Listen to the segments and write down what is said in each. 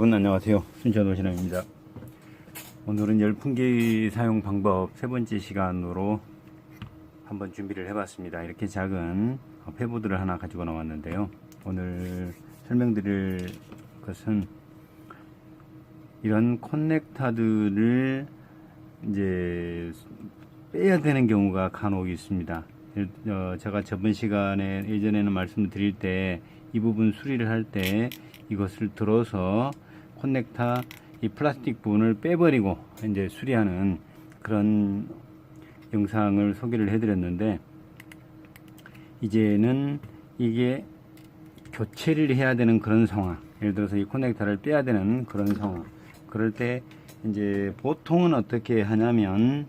여러분 안녕하세요. 순천도시남입니다. 오늘은 열풍기 사용 방법 세 번째 시간으로 한번 준비를 해봤습니다. 이렇게 작은 페보드를 하나 가지고 나왔는데요. 오늘 설명드릴 것은 이런 커넥터들을 이제 빼야 되는 경우가 간혹 있습니다. 어, 제가 저번 시간에 예전에는 말씀을 드릴 때 이 부분 수리를 할 때 이것을 들어서 커넥터 이 플라스틱 부분을 빼버리고 이제 수리하는 그런 영상을 소개를 해드렸는데 이제는 이게 교체를 해야 되는 그런 상황. 예를 들어서 이 커넥터를 빼야 되는 그런 상황. 그럴 때 이제 보통은 어떻게 하냐면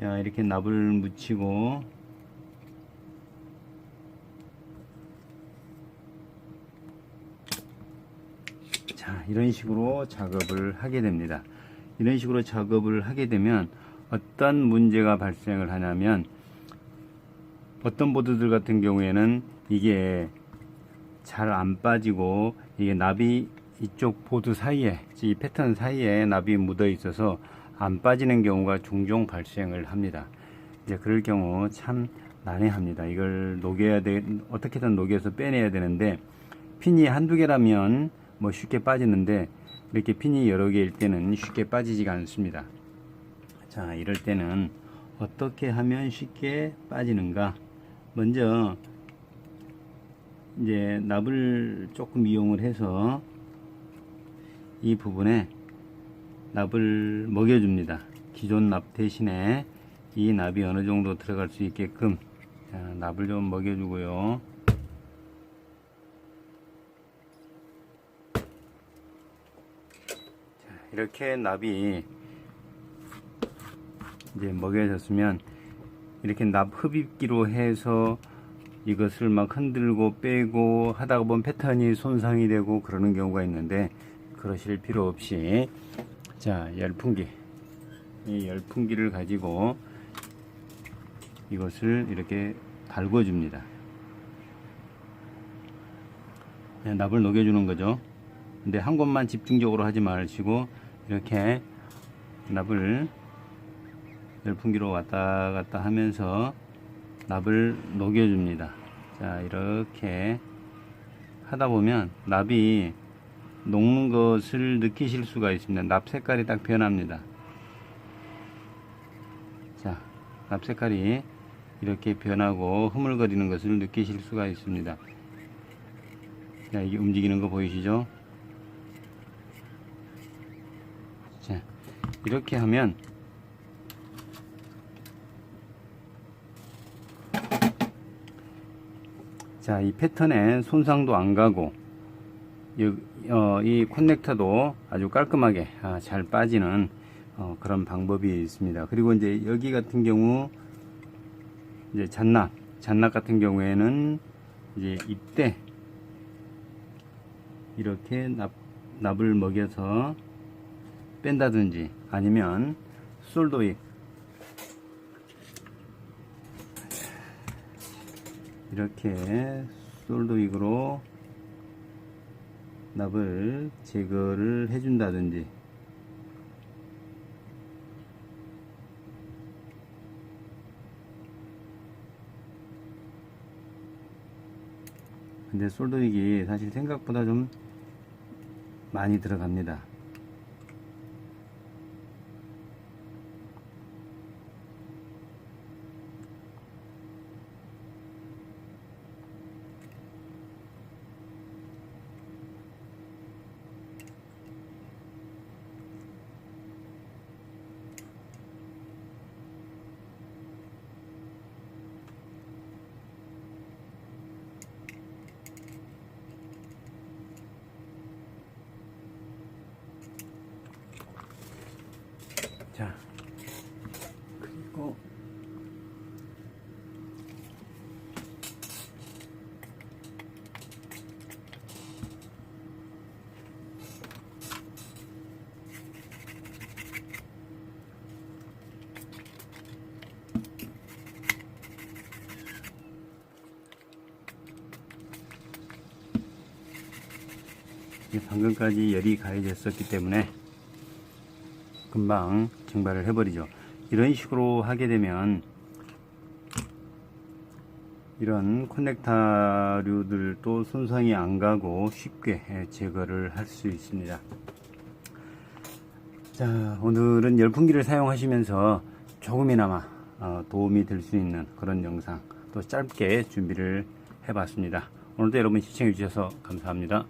자 이렇게 납을 묻히고 자 이런 식으로 작업을 하게 됩니다. 이런 식으로 작업을 하게 되면 어떤 문제가 발생을 하냐면 어떤 보드들 같은 경우에는 이게 잘 안 빠지고 이게 납이 이쪽 보드 사이에 이 패턴 사이에 납이 묻어 있어서 안 빠지는 경우가 종종 발생을 합니다. 이제 그럴 경우 참 난해합니다. 이걸 녹여야 돼 어떻게든 녹여서 빼내야 되는데 핀이 한두 개라면 뭐 쉽게 빠지는데 이렇게 핀이 여러 개일 때는 쉽게 빠지지가 않습니다. 자, 이럴 때는 어떻게 하면 쉽게 빠지는가? 먼저 이제 납을 조금 이용을 해서 이 부분에 납을 먹여줍니다. 기존 납 대신에 이 납이 어느 정도 들어갈 수 있게끔 자, 납을 좀 먹여주고요. 이렇게 납이 이제 먹여졌으면 이렇게 납 흡입기로 해서 이것을 막 흔들고 빼고 하다가 보면 패턴이 손상이 되고 그러는 경우가 있는데 그러실 필요 없이 자 열풍기. 이 열풍기를 가지고 이것을 이렇게 달궈 줍니다. 네, 납을 녹여주는 거죠. 근데 한 곳만 집중적으로 하지 마시고 이렇게 납을 열풍기로 왔다 갔다 하면서 납을 녹여줍니다. 자, 이렇게 하다 보면 납이 녹는 것을 느끼실 수가 있습니다. 납 색깔이 딱 변합니다. 자, 납 색깔이 이렇게 변하고 흐물거리는 것을 느끼실 수가 있습니다. 자, 이게 움직이는 거 보이시죠? 자, 이렇게 하면 자, 이 패턴에 손상도 안 가고 이, 어, 이 커넥터도 아주 깔끔하게 아, 잘 빠지는 어, 그런 방법이 있습니다. 그리고 이제 여기 같은 경우 이제 잔납, 잔납 같은 경우에는 이제 이때 이렇게 납, 납을 먹여서 뺀다든지 아니면 솔도익 이렇게 솔도익으로 납을 제거를 해준다든지. 근데 솔도익이 사실 생각보다 좀 많이 들어갑니다 자 그리고 방금까지 열이 가해졌었기 때문에 금방 증발을 해버리죠. 이런 식으로 하게 되면 이런 커넥터류들도 손상이 안 가고 쉽게 예, 제거를 할 수 있습니다. 자, 오늘은 열풍기를 사용하시면서 조금이나마 어, 도움이 될 수 있는 그런 영상 또 짧게 준비를 해봤습니다. 오늘도 여러분 시청해 주셔서 감사합니다.